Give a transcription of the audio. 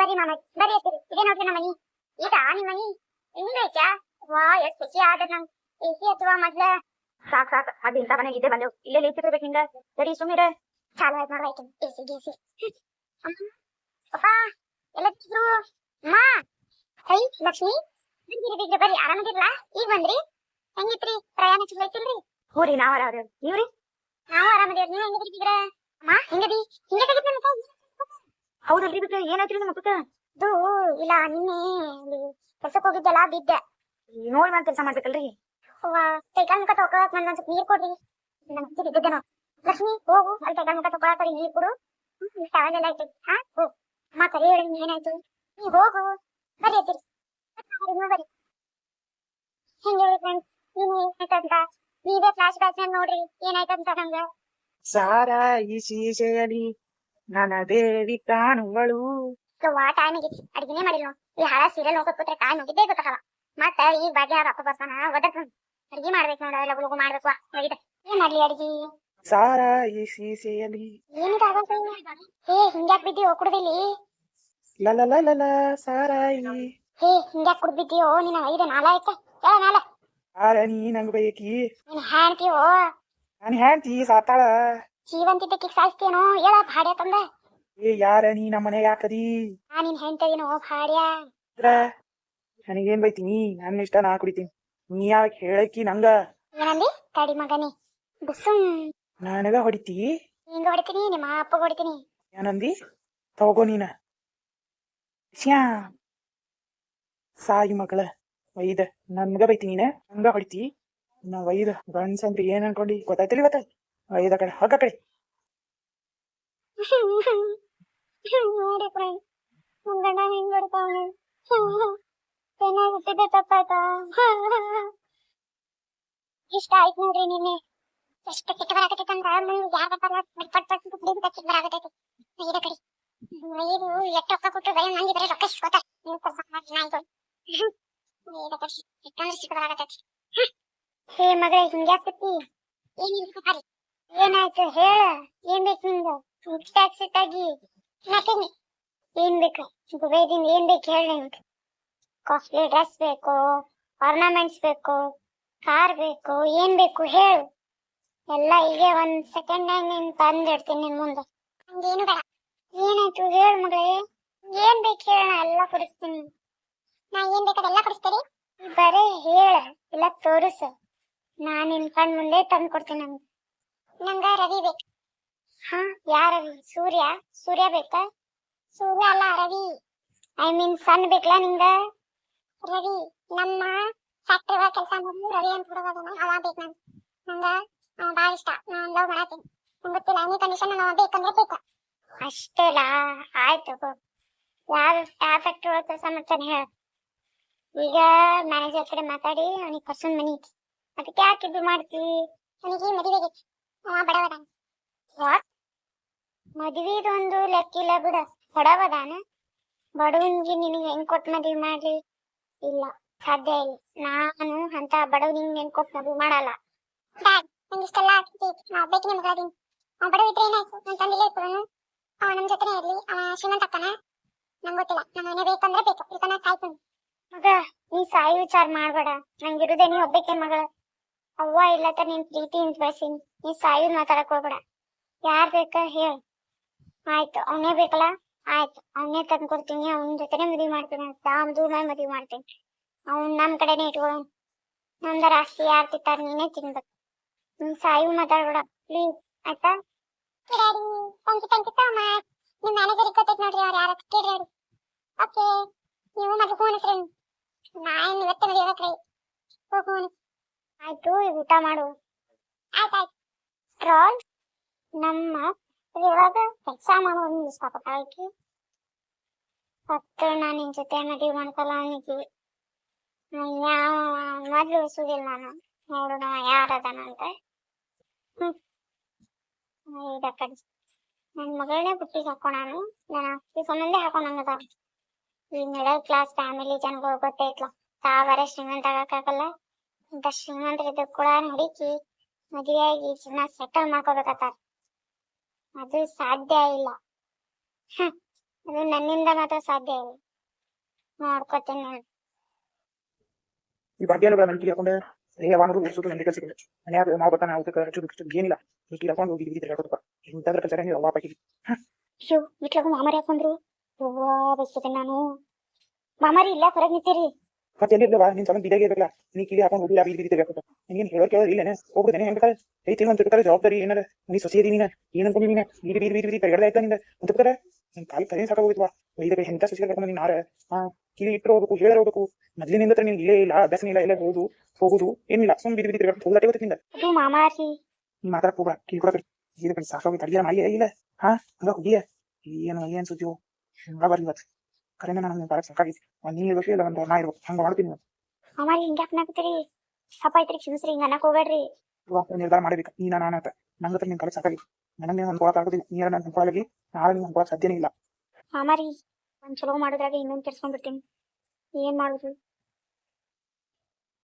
ಬರ್ರಿ ಮಾಮ ಬರ್ರಿ ಹತ್ತಿರಿ ಇದೇ ನೋಡ್ರಿ ನಮ್ಮ ಮನಿ. ಈಗ ನಿಮ್ ಮನಿ. ಹಿಂಗೈತ್ಯಾ ವಾ ಎಷ್ಟ್ ಖುಷಿ ಆದ ನಂಗ್. ಎಸಿ ಹತ್ತುವ ಮೊದ್ಲ. ಸಾಕ್ ಸಾಕ್. ಅದ್ ಇಂತ ಮನೆಗೆ ಇದ್ದೇ ಬಂದೆವು. ಇಲ್ಲೇ ಲೇಸಿ ಇರ್ಬೇಕು ನಿಂಗ? ಸರಿ ಸುಮ್ಮಿರ ಚಾಲು ಆಯ್ತು ನೋಡ್ಬೇಕು ಎಸಿ ಗೀಸಿ. ಅಪ್ಪ ಎಲ್ಲ ತಿದ್ರು ಅಮ್ಮ. ಹೈ ಲಕ್ಷ್ಮಿ. ಬಂದಿರಿ ಬಿಗ್ರ ಬರ್ರಿ ಆರಾಮದಿರ್ಲ ಈಗ ಬಂದ್ರಿ? ಹೆಂಗಿತ್ರಿ? ಪ್ರಯಾಣ ಚಲೋ ಐತಿಲ್ರಿ ಹ್ಞೂ ರೀ ನಾವ್ ಅರಾವ್ರಿ ನೀವ್ರಿ? ನಾವು ಆರಾಮದೇವ್ರಿ ನೀವು ಹೆಂಗಿದ್ರಿ ಬಿಗ್ರ ಅಮ್ಮ ಹಿಂಗದಿ? ಹಿಂಗೆ ತೆಗಿತ್ ನನ್ನ ಕೈ ಹೌದಲ್ರಿ ಬಿಟ್ರೆ ಏನಾಯ್ತ್ರಿ ನಮ್ಮ ಪುಕ್ಕ ಅದು ಇಲ್ಲ ನಿನ್ನೆ ಕೆಲ್ಸಕ್ಕೆ ಹೋಗಿದ್ದೆಲ್ಲ ಬಿದ್ದೆ. ನೋಡಿ ಮಾಡಿ ಕೆಲಸ ಮಾಡ್ಬೇಕಲ್ರಿ? ಅವ್ವ ಕೈಕಾಲ್ ಮುಖ ತೊಗೊಳಕ್ ಸ್ವಲ್ಪ ನೀರ್ ಕೊಡ್ರಿ. ನನ್ನ ಹತ್ತಿ ಬಿದ್ದಿದ್ದೇನೋ ಲಕ್ಷ್ಮಿ ಹೋಗು ಅಲ್ಲಿ ಕೈಕಾಲ್ ಮುಖ ತೊಗೊಳಕ್ ನೀರ್ ಕೊಡು. ಟವಲ್ ಐತಿ ಹಾ ಹೋಗು ಅಮ್ಮ ಕರಿ ಹೇಳಿ ನೀ ಏನಾಯ್ತು? ನೀ ಹೋಗು. ಬರ್ರಿ ಹತ್ತಿರಿ ಬರಿ ಬರ್ರಿ. ಹೇಳಿ ಫ್ರೆಂಡ್ಸ್ ನೀನು ಏನಾಯ್ತಂತ? ನೀವೇ ಫ್ಲಾಶ್ ಬ್ಯಾಕ್ ನೋಡ್ರಿ? ಏನಾಯ್ತಂತ ನಂಗ? ಸಾರಾ ಈ ಶೀಶೆಯಲಿ ನನ್ನ ದೇವಿ ಕಾಣುವಳು ಯವ್ವ ಟೈಮ್ ಆಗೈತಿ ಅಡಿಗೆನೇ ಮಾಡಿಲ್ಲ. ಈ ಹಾಳ ಸೀರಿಯಲ್ ನೋಡ್ಕೊತ ಕೂತ್ರೆ ಟೈಮ್ ಹೋಗಿದ್ದೇ ಗೊತ್ತಾಗಲ್ಲ. ಮತ್ತ ಈ ಬಗ್ಗೆ ರೊಕ್ಕ ಬರ್ತಾನ ಒದರ್ತಾನ. ಅಡಿಗೆ ಮಾಡ್ಬೇಕು ನೋಡ ಲಗು ಲಗು ಮಾಡ್ಬೇಕು. ಹೋಗಿದ್ದೆ. ಏನ್ ಮಾಡ್ಲಿ ಅಡಿಗೆ? ಸಾರ ಈ ಸೀಸೆಯಲ್ಲಿ ಏನಿದಾಗ ಹೇ ಹಿಂಗ್ಯಾಕ್ ಬಿದ್ದೀವೋ ಕುಡ್ದಿಲ್ಲಿ? ಲಲಲಲಲ ಸಾರಾಯಿ. ಹೇ ಹಿಂಗ್ಯಾಕ್ ಕುಡ್ದಿದ್ದೀಯೋ? ನಿನ್ನ ಐದ ನಾಲ ಐತೆ. ಹೇಳ ನಾಲ. ಸಾರ ನೀ ನಂಗ್ ಬೈಕಿ. ನೀನ್ ಹಾಣ್ತೀವೋ ನಾನು ಹೇಳ್ತಿ ಸಾತಾಳ. ಜೀವಂತಿದ್ದಕ್ಕೆ ಸಾಯ್ತೇನೋ ಹೇಳ ಭಾಡ್ಯ ತಂದ. ಏ ಯಾರ ನೀ ನಮ್ಮ ಮನೆ ಯಾಕದಿ ನಾ ನಿನ್ ಹೆಂಡತಿನೋ ಭಾಡ್ಯ. ನನಗೇನ್ ಬೈತೀನಿ ನನ್ನ ಇಷ್ಟ ನಾ ಕುಡಿತೀನಿ ನೀ ಯಾವಾಗ ಹೇಳಕ್ಕಿ ನಂಗ? ಏನಂದಿ? ತಡಿ ಮಗನಿ. ಬಿಸುಮ್ ನನಗ ಹೊಡಿತಿ? ಹಿಂಗ ಹೊಡಿತೀನಿ ನಿಮ್ಮ ಅಪ್ಪ ಹೊಡಿತೀನಿ. ಏನಂದಿ? ತಗೋ ನೀನ. ಶ್ಯಾ. ಸಾಯಿ ಮಗಳ ವೈದ. ನನ್ಗ ಬೈತಿ ನೀನ. ಹಂಗ ಹೊಡಿತಿ. ನಾ ವೈದ ಗಂಡ್ಸ್ ಅಂದ್ರೆ ಏನ್ ಅನ್ಕೊಂಡಿ? ಗೊತ್ತಾಯ್ತಿಲ್ಲ ಇವತ್ತ? ವೈದ ಕಡೆ, ಹೊಗ ಕಡೆ. ನೋಡಿ ಫ್ರೆಂಡ್ ನನ್ ಗಂಡ ಹೆಂಗ್ ಹೊಡಿತಾವನು ಚೆನ್ನಾಗಿ ಇಷ್ಟ ಆಯ್ತು ನೋಡ್ರಿ ನಿನ್ನೆ. ಎಷ್ಟು ಕೆಟ್ಟ ಬರಾಕತ್ತೈತೆ ಅಂತ ಮುಂದೆ ಯಾರು ಬರ್ತಾರ ಪಟ್ ಪಟ್ ಪಟ್ ಬಿದ್ದು ಕೆಟ್ಟ ಬರಾಕತ್ತೈತೆ ಐದ ಕಡೆ. ಐದು ಎಷ್ಟು ರೊಕ್ಕ ಕೊಟ್ಟು ಬರೀ ಮಂದಿ ಬರೀ ರೊಕ್ಕ ಸಿಗೋತಾರ ನೀವು ಕೆಲಸ ಮಾಡಿ ನಾಯಿಗಳು ಕಡೆ. ಎಷ್ಟೊಂದ್ರೆ ಸಿಕ್ಕ ಬರಾಕತ್ತೈತಿ ಹೇ ಮಗಳೇ ಹಿಂಗ್ಯಾಕತ್ತಿ ಏನಿಲ್ಲ ಏನಾಯ್ತು ಹೇಳ. ಏನ್ ಬೇಕು ಇಷ್ಟಾಗಿ ಸಿಟ್ಟಾಗಿ ನಟಿಂಗ್ ಏನ್ ಬೇಕು? ದುಬೈದಿಂದ ಏನ್ ಬೇಕು ಹೇಳಿ ನಿಮ್ಗೆ ಕಾಸ್ಟ್ಲಿ ಡ್ರೆಸ್ ಬೇಕು ಆರ್ನಮೆಂಟ್ಸ್ ಬೇಕು, ಕಾರ್ ಬೇಕು, ಏನ್ ಬೇಕು ಹೇಳು. ಎಲ್ಲ ಈಗ ಒಂದ್ ಸೆಕೆಂಡ್ ನೀನ್ ತಂದಿಡ್ತೀನಿ ನಿನ್ ಮುಂದೆ. ಹಂಗೇನು ಬೇಡ. ಏನಾಯ್ತು ಹೇಳು ಮಗಳೇ. ಏನ್ ಬೇಕು ಹೇಳ ಎಲ್ಲ ಕೊಡಿಸ್ತೀನಿ. ನಾ ಏನ್ ಬೇಕು ಎಲ್ಲ ಕೊಡಿಸ್ತೀರಿ? ಬರೇ ಹೇಳ. ಇಲ್ಲ ತೋರಿಸು. ನಾ ನಿನ್ ಕಣ್ ಮುಂದೆ ತಂದು ಕೊಡ್ತೀನಿ ನಂಗೆ. ನಂಗ ರವಿ ಬೇಕು. ಹಾ? ಯಾ ರವಿ? ಸೂರ್ಯ? ಸೂರ್ಯ ಬೇಕಾ? ಸೂರ್ಯ ಅಲ್ಲ ರವಿ. ಐ ಮೀನ್ ಸನ್ ಬೇಕಲ್ಲ ನಿಂಗ? ರವಿ ನಮ್ಮ ಫ್ಯಾಕ್ಟರಿ ಒಳಗೆ ಕೆಲಸ ಮಾಡೋದು ರವಿ ಅಂತ ಹುಡುಗನ ಅವ ಬೇಕು ನಂಗೆ. ನಂಗ? ಅವ ಭಾಳ ಇಷ್ಟ. ನಾನು ಲವ್ ಮಾಡತ್ತೀನಿ ನಂಗೆ ಗೊತ್ತಿಲ್ಲ ಎನಿ ಕಂಡೀಷನ್ ಅವ ಬೇಕಂದ್ರೆ ಬೇಕು. ಅಷ್ಟೇಲಾ ಆಯ್ತು ಯಾವ ಯಾವ ಫ್ಯಾಕ್ಟ್ರಿ ಒಳಗೆ ಕೆಲಸ ಮಾಡ್ತಾನೆ ಹೇಳ. ಈಗ ಮ್ಯಾನೇಜರ್ ಕಡೆ ಮಾತಾಡಿ ಅವನಿಗೆ ಕರ್ಸೊಂಡ್ ಮನಿ ಅದಕ್ಕೆ ಯಾಕೆ ಇದು ಮಾಡ್ತೀವಿ ಅವನಿಗೆ ಮದುವೆ ಬಡ ಬಡವದಾನ ವಾಟ್ ಮದ್ವಿದೊಂದು ಲೆಕ್ಕಿಲ್ಲ ಬಿಡ. ಬಡವದಾನ ಬಡವನ್ಗೆ ನಿನಗೆ ಹೆಂಗ್ ಕೊಟ್ಟ ಮದ್ವಿ ಮಾಡ್ಲಿ? ಇಲ್ಲ ಸಾಧ್ಯ ಇಲ್ಲ. ನಾನು ಅಂತ ಬಡವನಿಗೆ ಹೆಂಗ್ ಕೊಟ್ ಮದ್ವಿ ಮಾಡಲ್ಲ. ಡ್ಯಾಡ್ ನಂಗೆ ಇಷ್ಟೆಲ್ಲ ಆಗ್ತೈತಿ ನಾ ಬೇಕಿನ ಮಗ ಅದೀನಿ ಅವ ಬಡವ ಇದ್ರೆ ಏನಾಯ್ತು? ನನ್ನ ತಂದಿಲ್ಲ ಇರ್ತಾನು ಅವ ನಮ್ ಜೊತೆನೇ ಇರ್ಲಿ. ಅವ ಶ್ರೀಮಂತ ಅಕ್ಕನ? ನಂಗೆ ಗೊತ್ತಿಲ್ಲ. ನಮ್ಮ ಮನೆ ಬೇಕಂದ್ರೆ ಬೇಕು. ಇಲ್ಕನ ಸಾಯ್ತಾನೆ. ಮಗ ನೀ ಸಾಯಿ ವಿಚಾರ ಮಾಡ್ಬೇಡ. ನಂಗಿರುದೇ ನೀ ಒಬ್ಬಕ್ಕೆ ಮಗಳ. ಅವ್ವ ಇಲ್ಲತ್ತ ನಿನ್ ಪ್ರೀತಿಯಿಂದ ಬೆಳೆಸೀನಿ ನೀ ಸಾಯೋದ್ ಮಾತಾಡಕ್ ಹೋಗ್ಬೇಡ. ಯಾರ್ ಬೇಕ ಹೇಳ. ಆಯ್ತು, ಅವನೇ ಬೇಕಲ್ಲ? ಆಯ್ತು, ಅವನೇ ತಂದು ಕೊಡ್ತೀನಿ ಅವನ ಜೊತೆನೆ ಮದ್ವಿ ಮಾಡ್ತೀನಿ ತಾವ್ ದೂರ ಮದ್ವಿ ಮಾಡ್ತೀನಿ. ಅವ್ನ್ ನಮ್ ಕಡೆನೆ ಇಟ್ಕೊಳ್ಳೋಣ ನಮ್ದ ರಾಶಿ ಯಾರ್ ತಿಂತಾರ ನೀನೇ ತಿನ್ಬೇಕು. ನೀನ್ ಸಾಯು ಮಾತಾಡ್ಬೇಡ. ಪ್ಲೀಸ್ ಆಯ್ತಾ? Daddy thank you so much ನೋಡ್ರಿ ಅವ್ರು ಯಾರ ಕೇಳ್ರಿ ಓಕೆ ನೀವು ಮದ್ವೆ ಫೋನ್ ನಾ ಇವತ್ತೇ ಮದುವೆ ಆಗ್ರಿ ಫೋನ್ ಆಯ್ತು ಊಟ ಮಾಡು. ಆಯ್ತಾಯ್ತು. ನಮ್ಮ ಇವಾಗ ಕೆಲಸ ಮಾಡೋ ಒಂದು ಇಷ್ಟಪಟ್ಟ ಆಯ್ತು ಮತ್ತೆ ನಾನು ನಿನ್ ಜೊತೆ ಮದುವೆ ಮಾಡ್ಕಲ್ಲ ಅವನಿಗೆ ಯಾವ, ಮೊದ್ಲು ಉಳಿಸೋದಿಲ್ಲ ನಾನು. ನೋಡೋಣ ಯಾರದನ ಅಂತ. ಹ್ಮ್. ಇದ ಕಡೆ ನನ್ ಮಗಳನ್ನೇ ಬುಟ್ಟಿಗೆ ಹಾಕೋಣ ನಾನು. ಅಕ್ಕಿ ಸಂಬಂಧ ಹಾಕೊಂಡಂಗದ. ಈ ಮಿಡಲ್ ಕ್ಲಾಸ್ ಫ್ಯಾಮಿಲಿ ಜನಗಳು ಗೊತ್ತೈತ್ಲ ತಾವರೆ ಶ್ರೀಮಂತ ಆಗಕ್ಕಾಗಲ್ಲ ಇಂಥ ಶ್ರೀಮಂತರಿದ್ದು ಕೂಡ ಹುಡುಕಿ ಮದುವೆಯಾಗಿ ಜೀವನ ಸೆಟಲ್ ಮಾಡ್ಕೋಬೇಕತ್ತಾರ. ಅದು ಸಾಧ್ಯ ಇಲ್ಲ. ಅದು ನನ್ನಿಂದ ಮಾತ್ರ ಸಾಧ್ಯ ಇಲ್ಲ. ಮಾಡ್ಕೊತೀನಿ ನಾನು. ಈ ಭಾಗ್ಯ ಎಲ್ಲ ನಂಬಿಕೆ ಹಾಕೊಂಡೆ. ಯಾವಾಗಲೂ ಉಳಿಸೋದು ನಂಗೆ ಕೆಲಸ ಮನ್ಯಾಗ ನಾವು ಬರ್ತಾನೆ ನಾವು ಹೆಚ್ಚು ಬಿಟ್ಟು ಏನಿಲ್ಲ. ಈಗ ಹಾಕೊಂಡು ಹೋಗಿ ಬಿಡಿ ಹಾಕೋದಪ್ಪ ಇಂಥದ್ರ ಕೆಲಸ ನೀವು ಅವ್ವ ಪಾಕಿ ಅಯ್ಯೋ ಬಿಟ್ಲಾಗ ಮಾಮಾರಿ ಹಾಕೊಂಡ್ರು. ಹೂವಾ ಬಸ್ತದೆ ನಾನು. ಮಾಮಾರಿ ಇಲ್ಲ ಹೊರಗೆ ನಿಂತೀರಿ. ಮತ್ತೆ ಎಲ್ಲಿ ಬಾ ನಿನ್ ಸಂಬಂಧ ಬಿದಾಗೆ ಇರಲ್ಲ ನೀ ಕಿಲಿ ಹಾಕೊಂಡು ಹೋಗಿ ಬೀದಿ ಬೀದಿ ತಿರ್ಗಾಡ್ತ ನಿನ್ಗೇನ್ ಹೇಳೋಕೆ ಕೇಳೋದು ಇಲ್ಲೇನೆ ಹೋಗ್ಬಿಡ್ತೇನೆ ಹೆಂಗ್ ಬೇಕಾದ್ರೆ ಐ ತಿಂಗಳು ಅಂತ ಬೇಕಾದ್ರೆ ಜವಾಬ್ದಾರಿ ಏನಾರ ನೀ ಸೊಸೆಯದಿ ನೀನ ಏನ್ ಅನ್ಕೊಂಡಿ ನೀನ ಬೀದಿ ಬೀದಿ ಬೀದಿ ಬೀದಿ ತಿರ್ಗಾಡ್ದ ಆಯ್ತಾ ನಿಂದ ಅಂತ ಬೇಕಾದ್ರೆ ನಿನ್ ಕಾಲ್ ಕೈ ಸಾಕಾಗೋಗಿತ್ವಾ ಇದಕ್ಕೆ ಎಂತ ಸೊಸೆ ಕರ್ಕೊಂಡು ನೀನ್ ಆರ ಕಿಲಿ ಇಟ್ಟರು ಹೋಗ್ಬೇಕು ಹೇಳ ಹೋಗ್ಬೇಕು ಮೊದ್ಲಿನಿಂದ ನೀನ್ ಇಲ್ಲೇ ಇಲ್ಲ ಅಭ್ಯಾಸ ಇಲ್ಲ ಇಲ್ಲ ಹೋಗುದು ಹೋಗುದು ಏನಿಲ್ಲ ಸುಮ್ ಬೀದಿ ಬೀದಿ ತಿರ್ಗಾಡ್ತ ಹೋಗ್ಲಾಟೆ ಗೊತ್ತಿಂದ ಅದು ಮಾಮಾರಿ ನೀ ಮಾತ್ರ ಹೋಗ್ಬೇಡ ಕಿವಿ ಕೊಡಬೇಡ ಇದು ಕಡೆ ಸಾಕಾಗೋಯ್ತು ಅಡಿಗೆ ಮಾಡಿ ಇಲ್ಲ ಹಾ ಹಂಗ ಹೋಗಿಯ ಏನು ಏನ್ ಸುದ್ದಿಯೋ ಬರ್ಲಿ ಇವತ್ತು ಕರೆನ ನಾನು ಬರಕ್ ಸಾಕಾಗಿತ್ತು ಒಂದ್ ನೀ ಇರ್ಬೇಕು ಇಲ್ಲ ಒಂದು ನಾ ಇರ್ಬೇಕು ಹಂಗ ಮಾಡ್ತೀನಿ ನಾನು. ಹಿಂಗ ಹಿಂಗೆ ಹಾಕ್ನಾಕತ್ತೀರಿ ತಪ್ಪ ಐತ್ರಿ ಕ್ಷಮಿಸ್ರಿ ಹಿಂಗ ಅನ್ನಕ್ ಹೋಗ್ಬೇಡ್ರಿ. ಇವಾಗ ನಿರ್ಧಾರ ಮಾಡ್ಬೇಕು. ನೀ ನಾನು ಅಂತ. ನಂಗ ಹತ್ರ ನಿನ್ ಕಡೆ ಸಾಕಾಗಿತ್ತು ನನಗೆ ನೀನು ಅನ್ಕೊಳಕ್ ಆಗೋದಿಲ್ಲ. ನೀರ ನಾನು ಅನ್ಕೊಳಗಿ ನಾಳೆ ನೀನು ಅನ್ಕೊಳಕ್ ಸಾಧ್ಯನೇ ಇಲ್ಲ. ಆಮಾರಿ ಒಂದ್ ಚಲೋ ಮಾಡೋದ್ರಾಗ ಇನ್ನೊಂದ್ ಕೆಡ್ಸ್ಕೊಂಡ್ಬಿಡ್ತೀನಿ ಏನ್ ಮಾಡುದು?